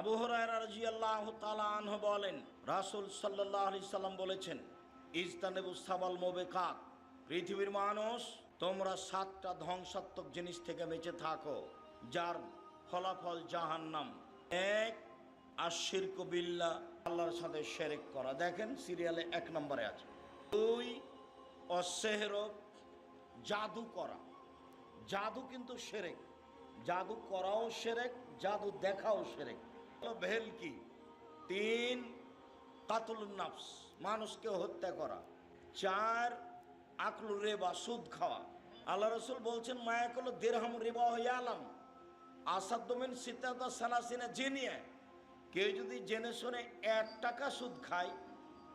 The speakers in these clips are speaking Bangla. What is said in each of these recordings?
আবু হরায়রা রাদিয়াল্লাহু তাআলা আনহু বলেন, রাসূল সাল্লাল্লাহু আলাইহি সাল্লাম বলেছেন, ইজতানেবু সাবাল মোবেকাত পৃথিবীর মানুষ, তোমরা সাতটা ধ্বংসাত্মক জিনিস থেকে বেঁচে থাকো, যার ফলাফল জাহান্নাম। এক আশির কবিল্লা আল্লাহর সাথে শেরেক করা। দেখেন, সিরিয়ালে এক নম্বরে আছে। দুই অসেহর জাদু করা। জাদু কিন্তু সেরেক জাদু করাও সেরেক জাদু দেখাও সেরেক ভেলকি তিন কাতুল নাফস, মানুষকে হত্যা করা। চার, আকলু রেবা, সুদ খাওয়া। আল্লাহ রসুল বলছেন মায়াকুল দেড়হাম রেবা হয়ে আলাম। আসাদ্দমিন সীতাদা সালাসিনা জেনিয়ে। কেউ যদি জেনে শুনে এক টাকা সুদ খায়,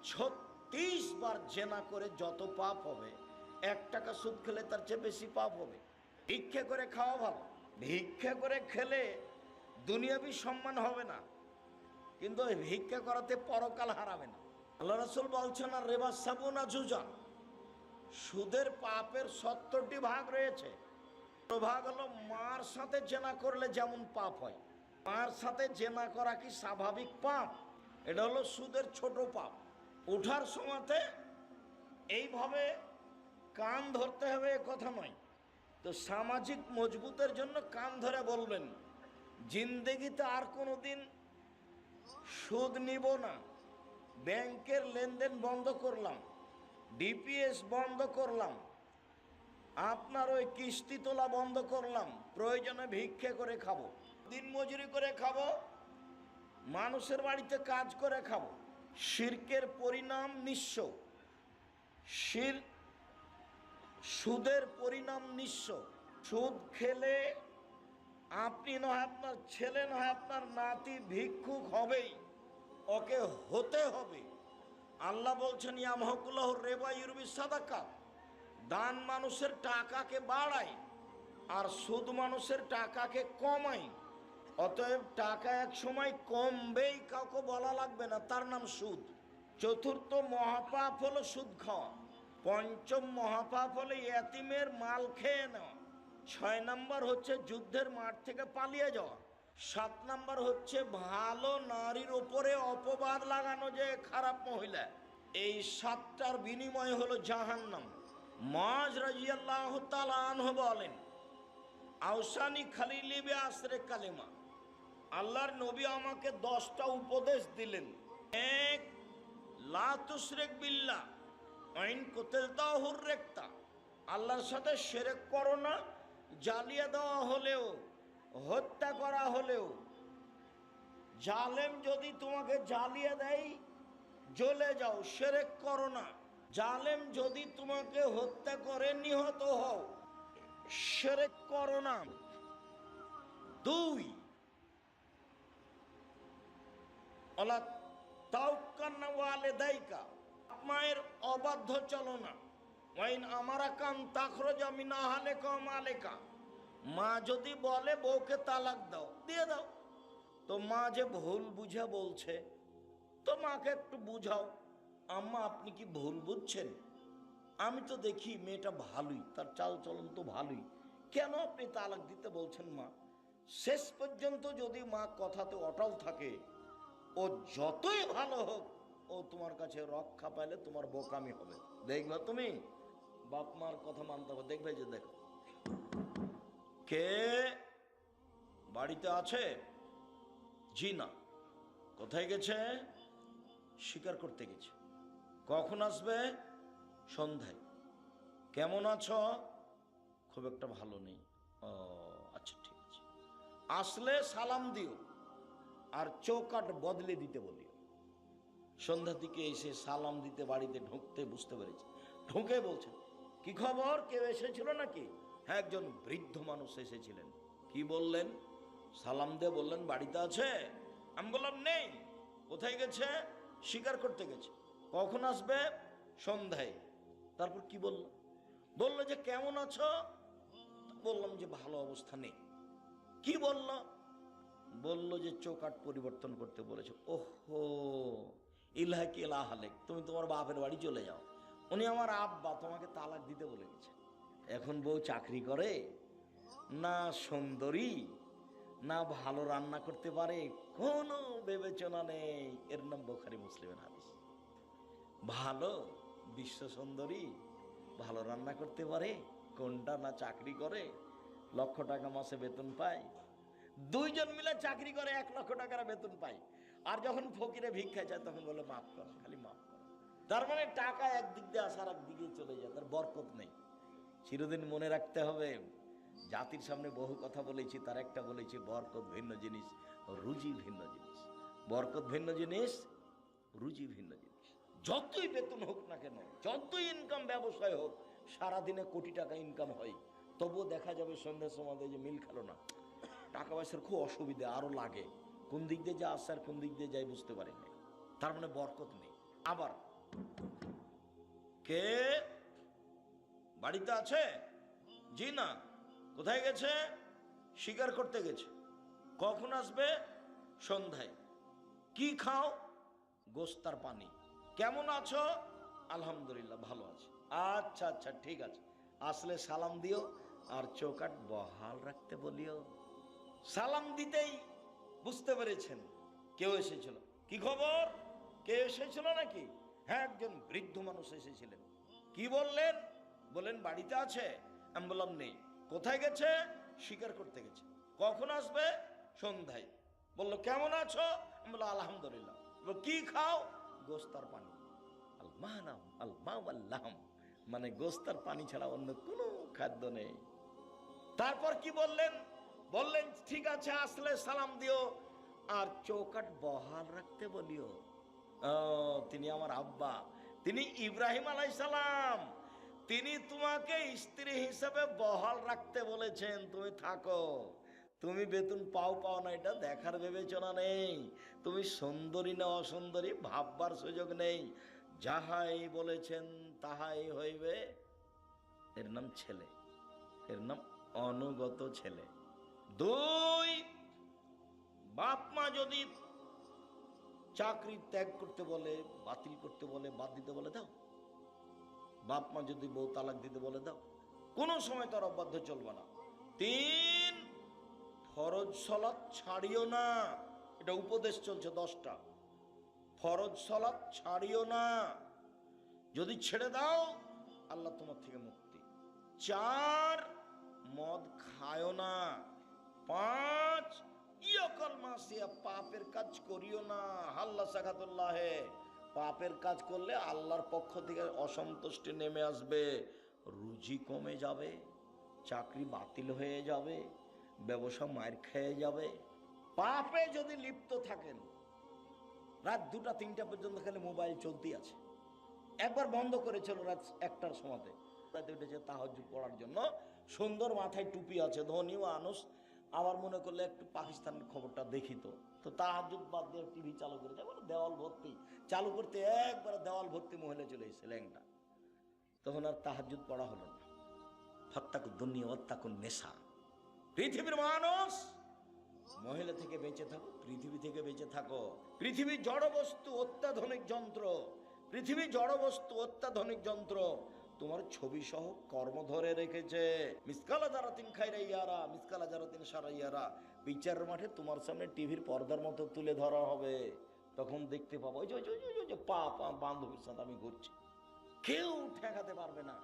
ছত্রিশ বার জেনা করে যত পাপ হবে, এক টাকা সুদ খেলে তার চেয়ে বেশি পাপ হবে। ভিক্ষে করে খাওয়া ভালো। ভিক্ষে করে খেলে দুনিয়াবি সম্মান হবে না, কিন্তু ওই ভিক্ষা করাতে পরকাল হারাবে না। আল্লাহ রসুল বলছেন, আর রেবা সাবুনা জুজান, সুদের পাপের সত্তরটি ভাগ রয়েছে। ভাগ হলো মার সাথে জেনা করলে যেমন পাপ হয়, মার সাথে জেনা করা কি স্বাভাবিক পাপ? এটা হলো সুদের ছোট পাপ। ওঠার সময়তে এইভাবে কান ধরতে হবে কথা নয়। তো সামাজিক মজবুতের জন্য কান ধরে বলবেন জিন্দেগিতে আর কোনো দিন সুদ নিব না। ব্যাংকের লেনদেন বন্ধ করলাম, ডিপিএস বন্ধ করলাম, আপনার ওই কিস্তি তোলা বন্ধ করলাম, প্রয়োজনে ভিক্ষে করে খাব, দিন মজুরি করে খাব, মানুষের বাড়িতে কাজ করে খাব, শির্কের পরিণাম নিঃস্ব, শির সুদের পরিণাম নিঃস্ব, সুদ খেলে আপনি নয়, আপনার ছেলে নয়, আপনার নাতি ভিক্ষুক হবেই। ওকে হতে হবে। আল্লাহ বলছেন ইয়ামহকুল্লাহ রেবা ইউরবি সাদাকা। দান মানুষের টাকাকে বাড়ায় আর সুদ মানুষের টাকাকে কমায়। অতএব টাকা এক সময় কমবেই, কাউকে বলা লাগবে না। তার নাম সুদ। চতুর্থ মহাপাপ হলো সুদ খাওয়া। পঞ্চম মহাপাপ হলো এতিমের মাল খেয়ে নেওয়া। ছয় নাম্বার হচ্ছে যুদ্ধের মাঠ থেকে পালিয়ে যাওয়া। সাত নাম্বার হচ্ছে ভালো নারীর ওপরে অপবাদ লাগানো যে খারাপ মহিলা। এই সাতটার বিনিময় হলো জাহান্নাম। মাজ রাজিয়াল্লাহ তালাহ বলেন, আউসানি খালিলিবে আশ্রে কালেমা, আল্লাহর নবী আমাকে দশটা উপদেশ দিলেন। এক লাতুসরেক বিল্লা আইন কোতেলতাহুর রেক্তা, আল্লাহর সাথে সেরেক করো না জ্বালিয়ে দেওয়া হলেও, হত্যা করা হলেও, জালেম যদি তোমাকে জ্বালিয়ে দেয়, জ্বলে যাও, সেরেক করো না। জালেম যদি তোমাকে হত্যা করে, নিহত হও, সেরেক করো না। দুই অলা তাউকান্না ওয়ালে দাইকা মায়ের অবাধ্য চলো না। ওয়াইন আমারা কান তাখরজ আমি না হালে কম আলেকা। মা যদি বলে বউকে তালাক দাও, দিয়ে দাও। তো মা যে ভুল বুঝে বলছে, তো মাকে একটু বুঝাও। আম্মা, আপনি কি ভুল বুঝছেন? আমি তো দেখি মেয়েটা ভালোই, তার চাল চলন তো ভালোই। কেন আপনি তালাক দিতে বলছেন মা? শেষ পর্যন্ত যদি মা কথাতে অটল থাকে, ও যতই ভালো হোক, ও তোমার কাছে রক্ষা পাইলে তোমার বোকামি হবে। দেখবে তুমি? বাপ মার কথা মানতে হবে। দেখবে যে দেখো। কে বাড়িতে আছে? জি না কোথায় গেছে? শিকার করতে গেছে। কখন আসবে? সন্ধ্যায়। কেমন আছো? খুব একটা ভালো নেই। ও আচ্ছা ঠিক আছে। আসলে সালাম দিও আর চৌকাট বদলে দিতে বলিও। সন্ধ্যা দিকে এসে সালাম দিতে, বাড়িতে ঢুকতে বুঝতে পেরেছি। ঢুকে বলছে কি খবর? কেউ এসেছিল নাকি? হ্যাঁ একজন বৃদ্ধ মানুষ এসেছিলেন। কি বললেন? সালাম দে বললেন, বাড়িতে আছে? আমি বললাম, নেই। কোথায় গেছে? শিকার করতে গেছে। কখন আসবে? সন্ধ্যায়। তারপর কি বলল? বলল যে, কেমন আছো? বললাম যে, ভালো অবস্থা নেই। কি বলল? বলল যে চৌকাট পরিবর্তন করতে বলেছে। ওহো! ইলাহাকি ইলাহালেক তুমি তোমার বাপের বাড়ি চলে যাও। উনি আমার আব্বা, তোমাকে তালাক দিতে বলে গেছে। এখন বউ চাকরি করে, না সুন্দরী, না ভালো রান্না করতে পারে, কোনো বিবেচনা নেই। এর নাম বোখারি মুসলিমের হাদিস। ভালো, বিশ্ব সুন্দরী, ভালো রান্না করতে পারে, কোনটা না চাকরি করে, লক্ষ টাকা মাসে বেতন পায়। দুইজন মিলে চাকরি করে, এক লক্ষ টাকার বেতন পায়। আর যখন ফকিরে ভিক্ষা চায় তখন বলে, মাফ কর, খালি তার মানে টাকা একদিক দিয়ে আসার একদিকে চলে যায়, তার বরকত নেই। চিরদিন মনে রাখতে হবে, জাতির সামনে বহু কথা বলেছি, তার একটা বলেছি, বরকত ভিন্ন জিনিস, রুজি ভিন্ন জিনিস। বরকত ভিন্ন জিনিস, রুজি ভিন্ন জিনিস। যতই বেতন হোক না কেন, যতই ইনকাম ব্যবসায় হোক, সারাদিনে কোটি টাকা ইনকাম হয়। তবুও দেখা যাবে সন্ধ্যার সময় যে মিল খেলো না। টাকা পয়সার খুব অসুবিধা, আরও লাগে। কোন দিক দিয়ে যা আসছে আর কোন দিক দিয়ে যাই বুঝতে পারি না তার মানে বরকত নেই। আবার কে? বাড়িতে আছে? জি না। কোথায় গেছে? শিকার করতে গেছে। কখন আসবে? সন্ধ্যায়। কি খাও? গোস্তার পানি। কেমন আছো? আলহামদুলিল্লাহ, ভালো আছে। আচ্ছা আচ্ছা ঠিক আছে। আসলে সালাম দিও আর চৌকাট বহাল রাখতে বলিও। সালাম দিতেই বুঝতে পেরেছেন। কেউ এসেছিল। কি খবর? কে এসেছিল নাকি? হ্যাঁ একজন বৃদ্ধ মানুষ এসেছিলেন। কি বললেন? বললেন বাড়িতে আছে? আমি বললাম নেই। কোথায় গেছে? শিকার করতে গেছে। কখন আসবে? সন্ধ্যায়। বলল কেমন আছো? আমি বললাম আলহামদুলিল্লাহ। বলল, কি খাও? গোস্তার পানি। আল্লাহম মানে গোস্তার পানি ছাড়া অন্য কোনো খাদ্য নেই। তারপর কি বললেন? বললেন ঠিক আছে আসলে সালাম দিও। আর চৌকাট বহাল রাখতে বলিও। তিনি আমার আব্বা। তিনি ইব্রাহিম আলাই সালাম তিনি তোমাকে স্ত্রী হিসেবে বহাল রাখতে বলেছেন, তুমি থাকো। তুমি বেতন পাও পাও না, এটা দেখার বিবেচনা নেই। তুমি সুন্দরী না অসুন্দরী, ভাববার সুযোগ নেই। যাহাই বলেছেন, তাহাই হইবে। এর নাম ছেলে। এর নাম অনুগত ছেলে। দুই, বাপ মা যদি চাকরি ত্যাগ করতে বলে, বাতিল করতে বলে, বাদ দিতে বলে, দাও। বাপ মা যদি বউ তালাক দিতে বলে, দাও। কোনো সময় তার অবাধ্য চলবে না। তিন, ফরজ সলাৎ ছাড়িও না। এটা উপদেশ চলছে দশটা। ফরজ সলাৎ ছাড়িও না। যদি ছেড়ে দাও, আল্লাহ তোমার থেকে মুক্তি। চার, মদ খায়ও না। পাঁচ পাপের কাজ করিও না। হাল্লা পাপের কাজ করলে আল্লাহর পক্ষ থেকে অসন্তুষ্টি নেমে আসবে, রুজি কমে যাবে, চাকরি বাতিল হয়ে যাবে, ব্যবসা মায়ের খেয়ে যাবে। পাপে যদি লিপ্ত থাকেন, রাত দুটা, তিনটা পর্যন্ত খালি মোবাইল চলতেই আছে। একবার বন্ধ করেছিল রাত একটার সময়তে। রাতে উঠেছে তাহাজু পড়ার জন্য। সুন্দর মাথায় টুপি আছে, ধনী ও মানুষ। আবার মনে করলে একটু পাকিস্তানের খবরটা দেখি তো। তো তাহাজুদ বাদ দিয়ে টিভি চালু করে যায় দেওয়াল ভর্তি। চালু করতে একবারে দেওয়াল ভর্তি মহিলা চলে এসেছে ল্যাংটা। তখন আর তাহাজুদ পড়া হলো না। ফত্তাকু দুনিয়া অত্তাকু নেশা। পৃথিবীর মানুষ মহিলা থেকে বেঁচে থাকো, পৃথিবী থেকে বেঁচে থাকো। পৃথিবী জড় বস্তু অত্যাধুনিক যন্ত্র। পৃথিবী জড় বস্তু অত্যাধুনিক যন্ত্র। তোমার ছবি সহ কর্ম ধরে রেখেছে। মিসকালা যারা তিন খাইরা ইয়ারা, মিসকালা যারা তিন সারা ইয়ারা। বিচারের মাঠে তোমার সামনে টিভির পর্দার মতো তুলে ধরা হবে। তখন দেখতে পাবো, ওই যে পা পা, বান্ধবীর সাথে আমি ঘুরছি। কেউ ঠেকাতে পারবে না।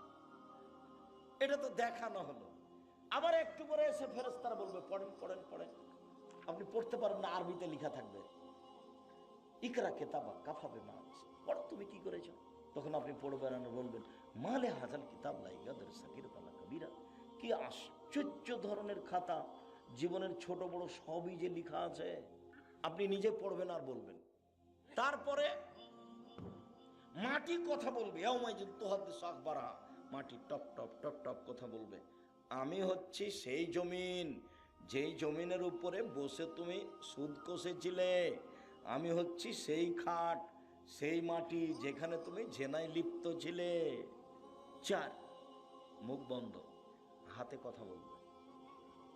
এটা তো দেখানো হলো। আবার একটু পরে এসে ফেরেস্তারা বলবে, পড়েন পড়েন পড়েন। আপনি পড়তে পারবেন না, আরবিতে লেখা থাকবে। ইকরা কেতাবা, কাফাবে মাছ। পড়ো, তুমি কি করেছ? তখন আপনি পড়বেন আর বলবেন মালে হাজাল কিতাব লাইগাদের সাকির তালা কবিরা। কি আশ্চর্য ধরনের খাতা। জীবনের ছোট বড় সবই যে লিখা আছে, আপনি নিজে পড়বেন আর বলবেন। তারপরে মাটি কথা বলবে। মাটি টপ টপ টপ টপ কথা বলবে। আমি হচ্ছি সেই জমিন, যেই জমিনের উপরে বসে তুমি সুদ কষেছিলে। আমি হচ্ছি সেই খাট, সেই মাটি যেখানে তুমি জেনায় লিপ্ত ছিলে। চার। মুখ বন্ধ। হাতে কথা বলবে।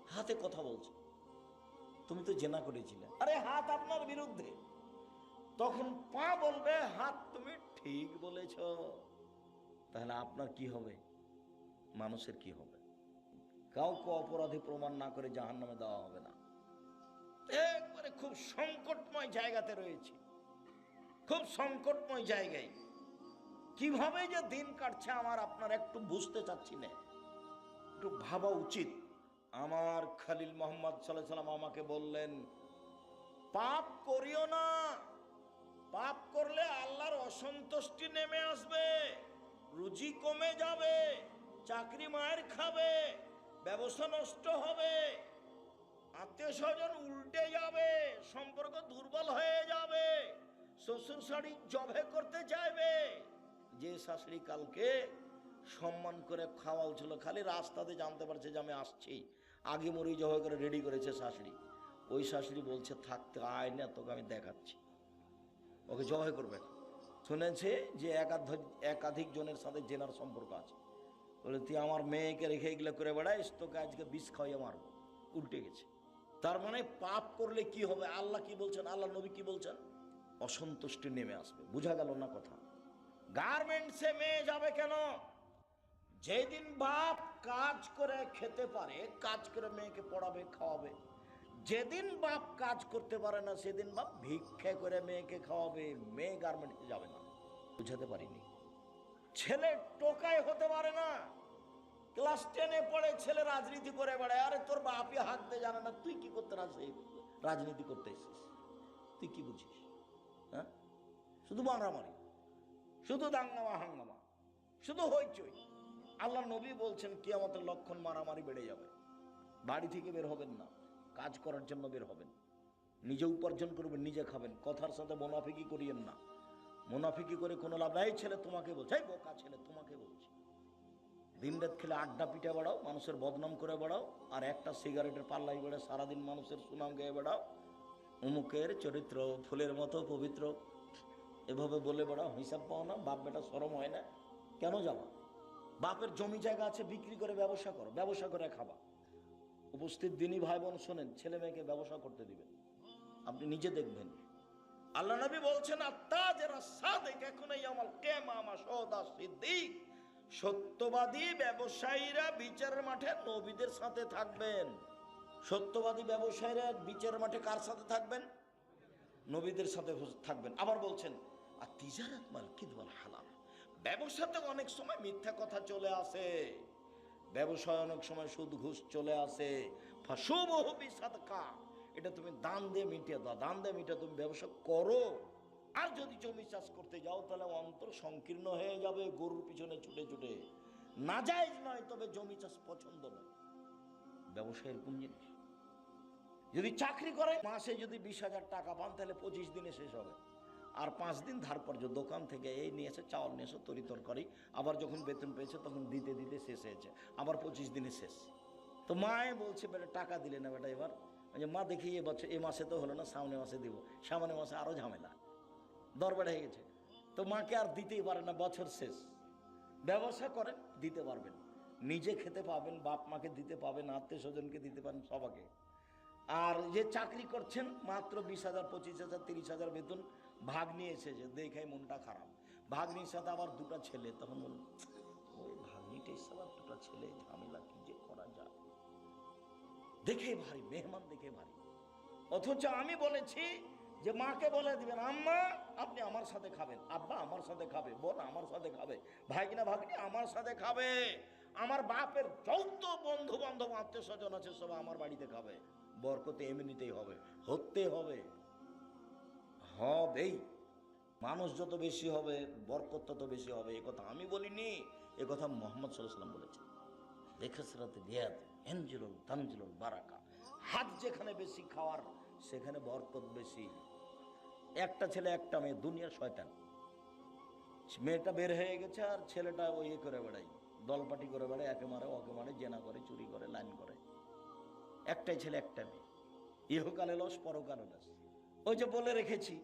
হাতে কথা বলছো। তুমি তো জেনা করেছিলে। আরে হাত আপনার বিরুদ্ধে। তখন পা বলবে, হাত তুমি ঠিক বলেছ। তাহলে আপনার কি হবে? মানুষের কি হবে? কাউকে অপরাধী প্রমাণ না করে জাহান নামে দেওয়া হবে না। একবারে খুব সংকটময় জায়গাতে রয়েছি। খুব সংকটময় জায়গায়। কীভাবে যে দিন কাটছে আমার আপনার একটু বুঝতে চাচ্ছি না। একটু ভাবা উচিত। আমার খালিল মোহাম্মদ সাল্লাম আমাকে বললেন, পাপ করিও না। পাপ করলে আল্লাহর অসন্তুষ্টি নেমে আসবে, রুজি কমে যাবে, চাকরি মায়ের খাবে, ব্যবসা নষ্ট হবে আত্মীয় স্বজন উল্টে যাবে, সম্পর্ক দুর্বল হয়ে যাবে শ্বশুর শাড়ি জবে করতে চাইবে যে শাশুড়ি কালকে সম্মান করে খাওয়াল ছিল, খালি রাস্তাতে জানতে পারছে যে আমি আসছি। আগে মরি জবে করে রেডি করেছে শাশুড়ি। ওই শাশুড়ি বলছে থাকতে আয় না, তোকে আমি দেখাচ্ছি। ওকে জবাই করবে। শুনেছে যে একাধিক একাধিক জনের সাথে জেনার সম্পর্ক আছে। বলে, তুই আমার মেয়েকে রেখে এগুলো করে বেড়াইস, তোকে আজকে বিষ খাওয়াইয়া মারবো। উল্টে গেছে। তার মানে পাপ করলে কি হবে? আল্লাহ কি বলছেন? আল্লাহ নবী কি বলছেন? অসন্তুষ্টি নেমে আসবে। বোঝা গেল না কথা। গার্মেন্টসে মেয়ে যাবে কেন? যেদিন বাপ কাজ করে খেতে পারে, কাজ করে মেয়েকে পড়াবে, খাওয়াবে। যেদিন বাপ কাজ করতে পারে না, সেদিন বাপ ভিক্ষে করে মেয়েকে খাওয়াবে। মেয়ে গার্মেন্টসে যাবে না। বুঝাতে পারিনি। ছেলে টোকায় হতে পারে না। ক্লাস টেনে পড়ে ছেলে রাজনীতি করে বেড়ায়। আরে তোর বাপই হাঁকতে জানে না। তুই কি করতে না রাজনীতি করতে এসেছিস। তুই কি বুঝিস? হ্যাঁ? শুধু মারামারি শুধু দাঙ্গামা হাঙ্গামা শুধু হইচই। আল্লাহ নবী বলছেন কি আমাদের লক্ষণ মারামারি বেড়ে যাবে। বাড়ি থেকে বের হবেন না। কাজ করার জন্য বের হবেন। নিজে উপার্জন করবেন, নিজে খাবেন। কথার সাথে মোনাফিকি করিয়েন না। মোনাফিকি করে কোনো লাভ নাই। ছেলে তোমাকে বলছে বোকা ছেলে তোমাকে বলছে। দিন রাত খেলে আড্ডা পিঠে বেড়াও, মানুষের বদনাম করে বেড়াও, আর একটা সিগারেটের পাল্লাই বেড়ে সারাদিন মানুষের সুনাম গেয়ে বেড়াও। অমুকের চরিত্র, ফুলের মতো পবিত্র। এভাবে বলে বেড়াও হিসাব পাও না, বাপ বেটা সরম হয় না। কেন যাবা? বাপের জমি জায়গা আছে, বিক্রি করে ব্যবসা করো, ব্যবসা করে খাবা। উপস্থিত দিনই ভাই বোন শোনেন, ছেলে মেয়েকে ব্যবসা করতে দিবেন। আপনি নিজে দেখবেন। আল্লাহ নবী বলছেন আত্মাজেরা সাদেক, এখন এই আমার কেমা, আমার সদা সিদ্দিক। সত্যবাদী ব্যবসায়ীরা বিচারের মাঠে নবীদের সাথে থাকবেন। সত্যবাদী ব্যবসায়ীরা বিচারের মাঠে কার সাথে থাকবেন? নবীদের সাথে থাকবেন। আবার বলছেন আর তিজারাত মাল কিদওয়াল হালাল। ব্যবসাতে অনেক সময় মিথ্যা কথা চলে আসে। ব্যবসায় অনেক সময় সুদ ঘুষ চলে আসে। এটা তুমি দান দিয়ে মিটিয়ে দাও, দান দিয়ে মিটিয়ে তুমি ব্যবসা করো। আর যদি জমি চাষ করতে যাও, তাহলে অন্তর সংকীর্ণ হয়ে যাবে, গরুর পিছনে ছুটে ছুটে। না যায় নয়, তবে জমি চাষ পছন্দ নয়। ব্যবসা এরকম জিনিস? যদি চাকরি করে মাসে যদি বিশ হাজার টাকা পান, তাহলে পঁচিশ দিনে শেষ হবে। আর পাঁচ দিন ধার পর্য দোকান থেকে এই নিয়ে এসে, চাউল নিয়ে এসে, তরি তরকারি। আবার যখন বেতন পেয়েছে, তখন দিতে দিতে শেষ হয়েছে। আবার পঁচিশ দিনে শেষ। তো মায়ে বলছে, বেটা, টাকা দিলে না বেটা এবার? যে মা, দেখি, এ বছর, এ মাসে তো হলো না, সামনে মাসে দিব। সামনে মাসে আরও ঝামেলা। দর বেড়ে গেছে। তো মাকে আর দিতেই পারে না, বছর শেষ। ব্যবসা করেন, দিতে পারবেন। নিজে খেতে পাবেন, বাপ মাকে দিতে পাবেন, আত্মীয় স্বজনকে দিতে পারেন, সবাকে। আর যে চাকরি করছেন, মাত্র বিশ হাজার, পঁচিশ হাজার, তিরিশ হাজার বেতন। ভাগ নিয়ে এসেছে দেখে মনটা খারাপ। ভাগ্নির সাথে আবার দুটো ছেলে, তখন বলুন ওই ভাগ্নিটাই আবার দুটো ছেলে, ঝামেলা কি যে করা যায়? দেখে ভারী, মেহমান দেখে ভারী। অথচ আমি বলেছি যে, মাকে বলে দিবেন, আম্মা, আপনি আমার সাথে খাবেন। আব্বা, আমার সাথে খাবে। বোন, আমার সাথে খাবে। ভাগিনা ভাগ্নি, আমার সাথে খাবে। আমার বাপের যত বন্ধু বান্ধব আত্মীয় স্বজন আছে, সব আমার বাড়িতে খাবে। বরকতে এমনিতেই হবে, হতে হবে। হবেই। মানুষ যত বেশি হবে, বরকত তত বেশি হবে, এ কথা আমি বলিনি, এ কথা মোহাম্মদ সাল্লাম বলেছেন। দেখেসরাতে রিয়াদ এনজিলুল তানজিলুল বারাকা। হাত যেখানে বেশি খাওয়ার, সেখানে বরকত বেশি। একটা ছেলে, একটা মেয়ে, দুনিয়ার শয়তান। মেয়েটা বের হয়ে গেছে আর ছেলেটা ওই ইয়ে করে বেড়াই দলপাটি করে বেড়ায়, একে মারে, ওকে মারে, জেনা করে, চুরি করে, লাইন করে। একটাই ছেলে, একটা মেয়ে। ইহকালে লস, পরকালে লস। ওই যে বলে রেখেছি,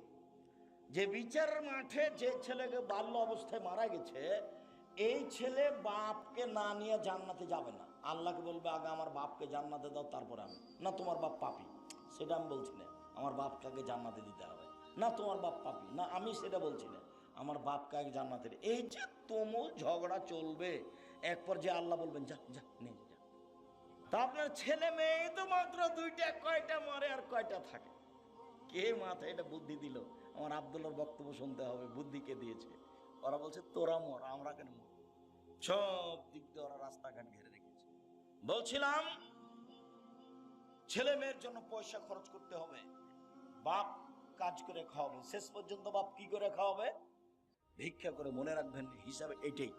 যে বিচার মাঠে যে ছেলেকে বাল্য অবস্থায় মারা গেছে, এই ছেলে বাপকে না নিয়ে জান্নাতে যাবে না। আল্লাহকে বলবে, আগে আমার বাপকে জান্নাতে দাও, তারপরে আমি। না, তোমার বাপ পাপি। সেটা আমি বলছি না। আমার আগে জান্নাতে দিতে হবে। না, তোমার বাপ পাপি। না, আমি সেটা বলছি না। আমার বাপকে আগে জান্নাতে এই যে তুমুল ঝগড়া চলবে এক পর্যায়ে আল্লাহ বলবেন, যা যা, নে, যা। তা আপনার ছেলে মেয়ে তো মাত্র দুইটা, কয়টা মরে আর কয়টা থাকে? কে মাথায় এটা বুদ্ধি দিল? আমার আবদুল্লার বক্তব্য শুনতে হবে, বুদ্ধি কে দিয়েছে? ওরা বলছে, তোরা মর, আমরা কেন মর সব দিক দিয়ে ওরা রাস্তাঘাট ঘিরে রেখেছে। বলছিলাম, ছেলে মেয়ের জন্য পয়সা খরচ করতে হবে। বাপ কাজ করে খাওয়াবে, শেষ পর্যন্ত বাপ কি করে খাওয়াবে? ভিক্ষা করে মনে রাখবেন, হিসাবে এটাই।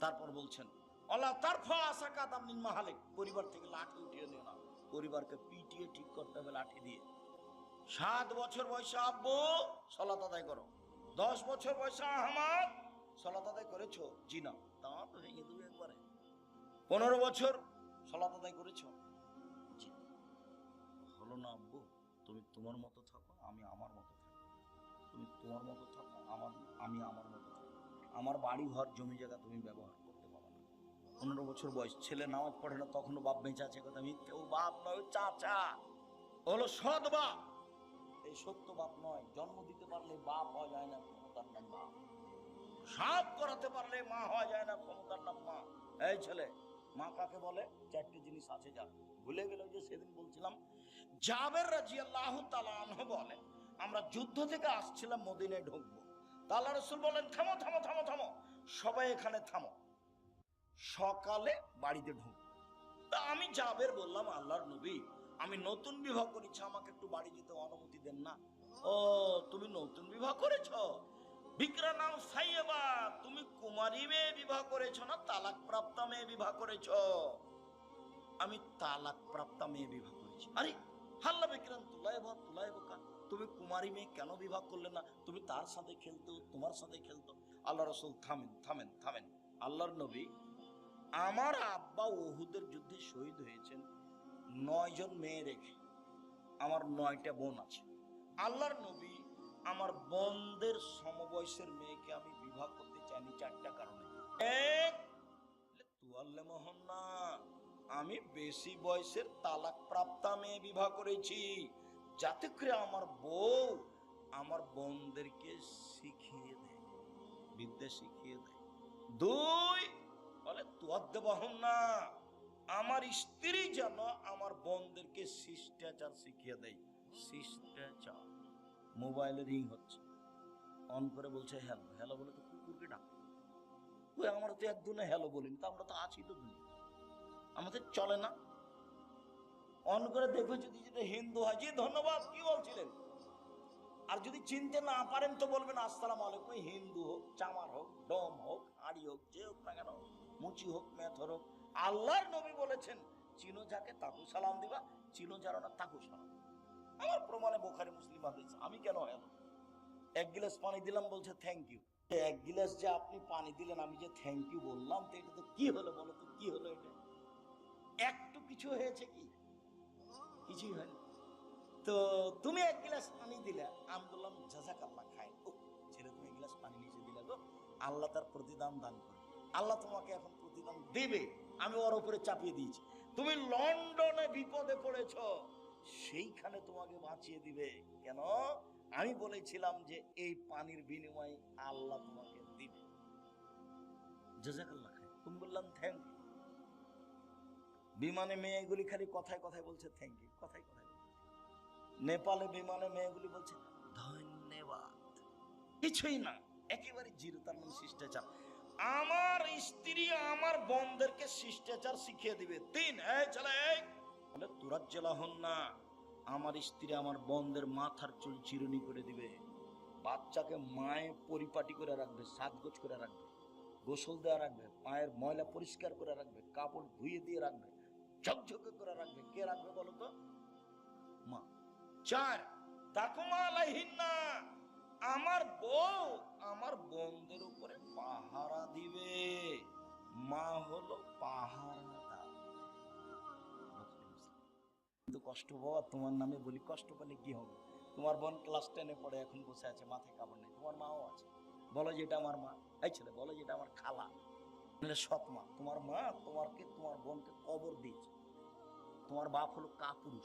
তারপর বলছেন, আল্লাহ তার আশা কাদাম নিন মাহালিক। পরিবার থেকে লাঠি উঠিয়ে নিও না। পরিবারকে পিটিয়ে ঠিক করতে হবে, লাঠি দিয়ে। সাত বছর বয়সে আব্বু সলাত আদায় করো। দশ বছর বয়সে আহমাদ সলাত আদায় করেছ? জি না। তা তো ভেঙে দেবে একবারে। পনেরো বছর সলাত আদায় করেছ। হলো না আব্বু, তুমি তোমার মতো থাকো, আমি আমার মতো থাকো তুমি তোমার মতো থাকো, আমার, আমি আমার মতো থাকো আমার বাড়ি ঘর জমি জায়গা তুমি ব্যবহার করতে পারো না। পনেরো বছর বয়স, ছেলে নামাজ পড়ে না, তখনও বাপ বেঁচে আছে কথা মিথ্যে। ও বাপ নয় চাচা। হলো সৎ বাপ। সত্য বাপ নয়। জন্ম দিতে পারলে বাপ হওয়া যায় না, ক্ষমতার নাম বাপ সাপ করাতে পারলে মা হওয়া যায় না, ক্ষমতার নাম মা। এই ছেলে, মা কাকে বলে? চারটি জিনিস আছে যা। ভুলে গেল যে সেদিন বলছিলাম, জাবের রাজি আল্লাহ বলে, আমরা যুদ্ধ থেকে আসছিলাম, মদিনায় ঢুকবো। তা আল্লাহ রসুল বলেন, থামো থামো থামো থামো। সবাই এখানে থামো। সকালে বাড়িতে ঢুকবো। তা আমি জাবের বললাম, আল্লাহর নবী আমি নতুন বিবাহ করেছি, আমাকে একটু বাড়ি যেতে অনুমতি দেন না। ও, তুমি নতুন বিবাহ করেছ? বিক্রা নাম সাইয়েবা, তুমি কুমারী মেয়ে বিবাহ করেছ না তালাক প্রাপ্ত মেয়ে বিবাহ করেছ? আমি তালাক প্রাপ্ত মেয়ে বিবাহ করেছি। আরে, হাল্লা বিক্রান তুলাই বা তুলাই বোকা তুমি কুমারী মেয়ে কেন বিবাহ করলে না? তুমি তার সাথে খেলতো তোমার সাথে খেলতো আল্লাহ রসুল, থামেন থামেন থামেন। আল্লাহর নবী, আমার আব্বা ওহুদের যুদ্ধে শহীদ হয়েছেন। নয় জন মেয়ে রেখে আমার নয়টা বোন আছে। আল্লাহর নবী আমার বোনদের সমবয়সের মেয়েকে আমি বিবাহ করতে চাইনি চারটা কারণে। এক তুয়াল্লে মোহন না আমি বেশি বয়সের তালাক প্রাপ্তা মেয়ে বিবাহ করেছি। যাতে করে আমার বউ আমার বোনদেরকে শিখিয়ে দেয়, বিদ্যা শিখিয়ে দেয়। দুই, বলে তুয়াদ্দে বহন না আমার স্ত্রী যেন আমার বোনদেরকে শিষ্টাচার শিখিয়ে দেয়। শিষ্টাচার। মোবাইলে রিং হচ্ছে। অন করে বলছে, হ্যালো হ্যালো বলে তো কুকুরকে ডাক। ওই আমরা তো একদিনে হ্যালো বলিনি, তা আমরা তো আছি তো আমাদের চলে না? অন করে দেখো যদি যেটা হিন্দু হয়, জি, ধন্যবাদ, কি বলছিলেন? আর যদি চিনতে না পারেন তো বলবেন, আসসালাম আলাইকুম হিন্দু হোক, চামার হোক, ডম হোক, হাড়ি হোক, যে হোক না কেন, মুচি হোক, মেথর হোক আল্লাহর নবী বলেছেন, চিনো যাকে তাকু সালাম দিবা, চিনো যারা না তাকু সালাম। আমার প্রমাণে বোখারি মুসলিম হাদিস, আমি কেন এক পানি দিলাম, বলছে থ্যাংক ইউ এক যে আপনি পানি দিলেন, আমি যে থ্যাংক ইউ বললাম, তো এটা তো কি হলো বলো তো, কি হলো এটা? একটু কিছু হয়েছে কি? কিছুই হয়নি। তো তুমি এক গিলাস পানি দিলে, আমি বললাম খাই ও ছেলে তুমি এক গিলাস পানি নিচে দিলে গো, আল্লাহ তার প্রতিদান দান করে। আল্লাহ তোমাকে এখন প্রতিদান দেবে। আমি ওর উপরে চাপিয়ে দিয়েছি। তুমি লন্ডনে বিপদে পড়েছ, সেইখানে তোমাকে বাঁচিয়ে দিবে। কেন? আমি বলেছিলাম যে এই পানির বিনিময়ে আল্লাহ তোমাকে দিবে। তুমি বললাম থ্যাংক ইউ বিমানে মেয়েগুলি খালি কথায় কথায় বলছে থ্যাংক ইউ কথায় কথায়। নেপালে বিমানে মেয়েগুলি বলছে, ধন্যবাদ। কিছুই না, একেবারে জিরো, তার মানে শিষ্টাচার। আমার স্ত্রী আমার বোনদেরকে শিষ্টাচার শিখিয়ে দিবে। তিন, এই এই। বলে তুরাত জেলা হন না। আমার স্ত্রী আমার বোনদের মাথার চুল চিরুনি করে দিবে। বাচ্চাকে মায়ে পরিপাটি করে রাখবে, সাজগোজ করে রাখবে, গোসল দেওয়া রাখবে, পায়ের ময়লা পরিষ্কার করে রাখবে, কাপড় ধুয়ে দিয়ে রাখবে, ঝকঝকে করে রাখবে। কে রাখবে বলো তো? মা। চার, তাকুমা আলাইহিন্না। আমার বউ আমার বোনদের উপরে পাহারা দিবে। মা হলো পাহারা কিন্তু কষ্ট বাবা তোমার নামে বলি, কষ্ট পেলে কি হবে? তোমার বোন ক্লাস টেনে পড়ে, এখন বসে আছে, মাথায় কাপড় নেই। তোমার মাও আছে। বলো যেটা আমার মা। এই ছেলে, বলো যেটা আমার খালা। সৎ মা। তোমার মা তোমারকে, তোমার বোনকে কবর দিয়েছে। তোমার বাপ হলো কাপুরুষ।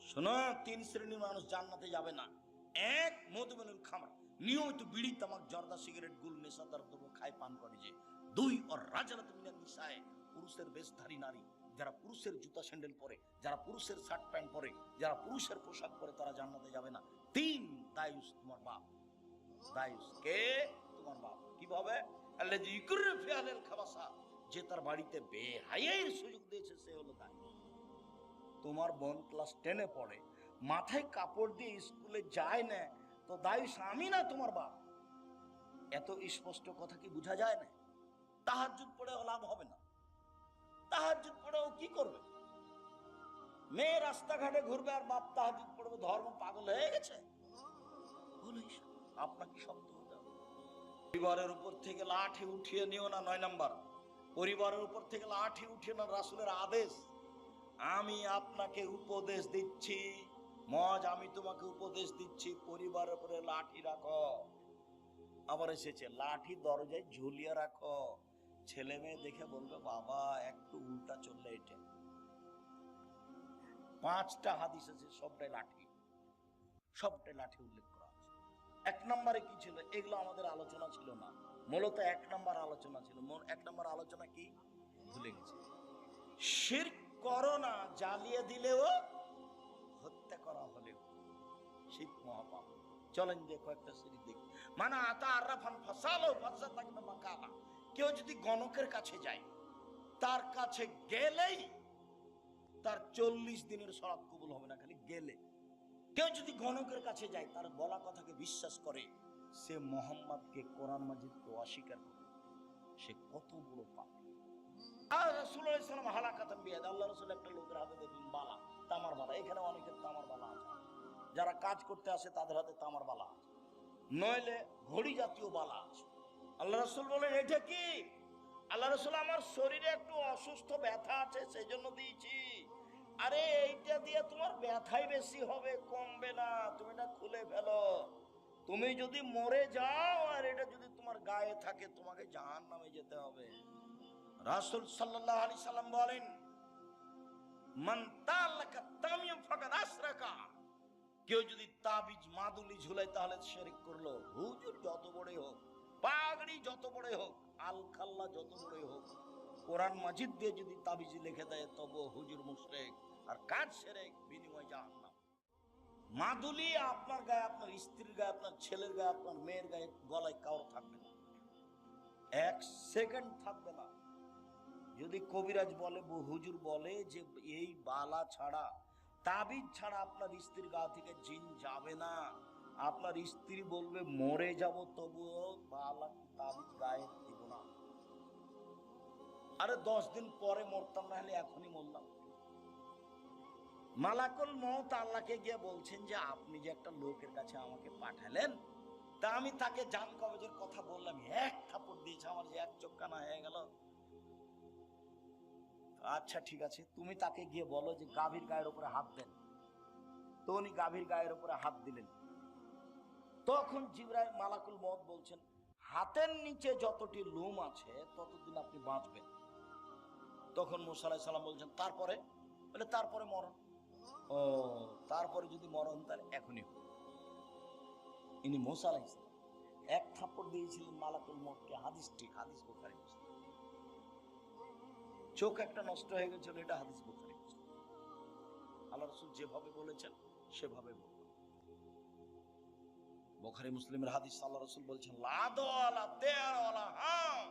শোনো, তিন শ্রেণির মানুষ জান্নাতে যাবে না। এক মধুমেনুল খামার। নিয়মিত বিড়ি, তামাক, জর্দা, সিগারেট, গুল নেশাদার দ্রব্য খায়, পান করে যে। দুই, ওর রাজালা তুমি নিশায় পুরুষের বেশধারী নারী। যারা পুরুষের জুতা স্যান্ডেল পরে, যারা পুরুষের শার্ট প্যান্ট পরে, যারা পুরুষের পোশাক পরে, তারা জান্নাতে যাবে না। তিন, দায়ুস, তোমার বাপ। দায়ুস কে? তোমার বাপ। কীভাবে খাবাসা। যে তার বাড়িতে বেহাইয়ের সুযোগ দিয়েছে, সে হলো দায়ুস। তোমার বোন ক্লাস টেনে পড়ে মাথায় কাপড় দিয়ে স্কুলে যায় না, তো দায়ী আমি না তোমার বাপ? এত স্পষ্ট কথা কি বোঝা যায় না? তাহাজুদ পড়েও লাভ হবে না। তাহাজুদ ও কি করবে? মেয়ে রাস্তাঘাটে ঘুরবে আর বাপ তাহাজুদ পড়বে, ধর্ম পাগল হয়ে গেছে? আপনাকে শব্দ হতে হবে। পরিবারের উপর থেকে লাঠি উঠিয়ে নিও না, নয় নাম্বার। পরিবারের উপর থেকে লাঠি উঠিয়ে না রাসুলের আদেশ। আমি আপনাকে উপদেশ দিচ্ছি। মজ আমি তোমাকে উপদেশ দিচ্ছি পরিবারের উপরে লাঠি রাখো। আবার এসেছে, লাঠি দরজায় ঝুলিয়ে রাখো। ছেলে মেয়ে দেখে বলবে, বাবা, একটু উল্টা চললে এটা। পাঁচটা হাদিস আছে, সবটাই লাঠি। সবটাই লাঠি উল্লেখ করা আছে। এক নম্বরে কি ছিল? এগুলো আমাদের আলোচনা ছিল না। মূলত এক নম্বর আলোচনা ছিল। এক নম্বর আলোচনা কি? ভুলে গেছি। শির করোনা জ্বালিয়ে দিলেও করা হলেও শীত মহাপাপ। চলেন যে কয়েকটা সিঁড়ি দেখি। মানে আতা আরাফান কেউ যদি গণকের কাছে যায়, তার কাছে গেলেই তার চল্লিশ দিনের সরাব কবুল হবে না, খালি গেলে। কেউ যদি গণকের কাছে যায়, তার বলা কথাকে বিশ্বাস করে, সে মোহাম্মদকে কোরআন মাজিদকে অস্বীকার করে সে কত বড় পাপ। আর রাসূলুল্লাহ সাল্লাল্লাহু আলাইহি বিয়াদ। আল্লাহ রাসূল একটা লোকের হাতে দেখলেন বালা। তামার বালা এখানে অনেকের তামার বালা আছে। যারা কাজ করতে আসে, তাদের হাতে তামার বালা আছে। নইলে ঘড়ি জাতীয় বালা আছে। আল্লাহ রসুল বলেন, এটা কি? আল্লাহ রসুল, আমার শরীরে একটু অসুস্থ ব্যথা আছে সেই জন্য দিয়েছি। আরে, এইটা দিয়ে তোমার ব্যথাই বেশি হবে, কমবে না, তুমি এটা খুলে ফেলো। তুমি যদি মরে যাও, আর এটা যদি তোমার গায়ে থাকে, তোমাকে জাহান নামে যেতে হবে। রাসুল সাল্লাহ আলি সাল্লাম বলেন কেউ যদি তাবিজ মাদুলি ঝুলাই তাহলে শেরিক করল। হুজুর যত বড়ই হোক, পাগড়ি যত বড়ই হোক, আল খাল্লা যত বড়ই হোক, কোরআন মাজিদ দিয়ে যদি তাবিজ লিখে দেয়, তবু হুজুর মুশরেক আর কাজ সেরে বিনিময় জাহান্নাম। মাদুলি আপনার গায়ে, আপনার স্ত্রীর গায়ে, আপনার ছেলের গায়ে, আপনার মেয়ের গায়ে গলায় কাউর থাকবে না। এক সেকেন্ড থাকবে না। যদি কবিরাজ বলে হুজুর বলে যে এই বালা ছাড়া, তাবিজ ছাড়া আপনার স্ত্রীর গা থেকে জিন যাবে না। আপনার স্ত্রী বলবে, মরে যাব, তবুও বালা তাবিজ গায়ে দিব না। আরে দশ দিন পরে মরতাম, না হলে এখনই মরলাম। মালাকুল মত আল্লাহকে গিয়ে বলছেন যে, আপনি যে একটা লোকের কাছে আমাকে পাঠালেন, তা আমি তাকে জান কবজের কথা বললাম। এক থাপড় দিয়েছে আমার যে এক চোখ কানা হয়ে গেল। আচ্ছা ঠিক আছে। তুমি তাকে গিয়ে বলো যে গাভীর গায়ের উপরে হাত দেন। তো উনি গাভীর গায়ের উপরে হাত দিলেন। তখন জিবরাই মালাকুল মত বলছেন, হাতের নিচে যতটি লোম আছে, ততদিন আপনি বাঁচবেন। তখন মুসালাই সালাম বলছেন, তারপরে? বলে, তারপরে মরণ। ও, তারপরে যদি মরণ, তাহলে এখনই হোক ইনি মোসালাই এক থাপ্পড় দিয়েছিলেন মালাকুল মতকে হাদিসটি, হাদিস বোখারি মুসলিম। চোখ একটা নষ্ট হয়ে গেছিল এটা হাদিস বুখারী। আল্লাহ রসুল যেভাবে বলেছেন, সেভাবে বলল বোখারি মুসলিমের হাদিস আল্লাহ রসুল বলছেন লাদওয়ালা হাম,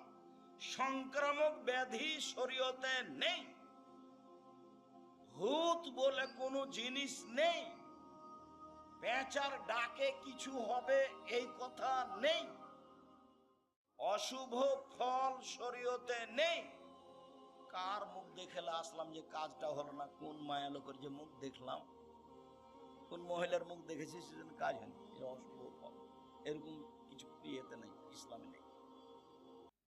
সংক্রামক ব্যাধি শরীয়তে নেই। ভূত বলে কোনো জিনিস নেই। পেঁচার ডাকে কিছু হবে, এই কথা নেই। অশুভ ফল শরীয়তে নেই। কার মুখ দেখে আসলাম যে কাজটা হলো না? কোন মায়া লোকের যে মুখ দেখলাম? কোন মহিলার মুখ দেখেছি সেজন্য কাজ হয়নি। এরকম কিছু ইয়েতে নেই, ইসলামে নেই।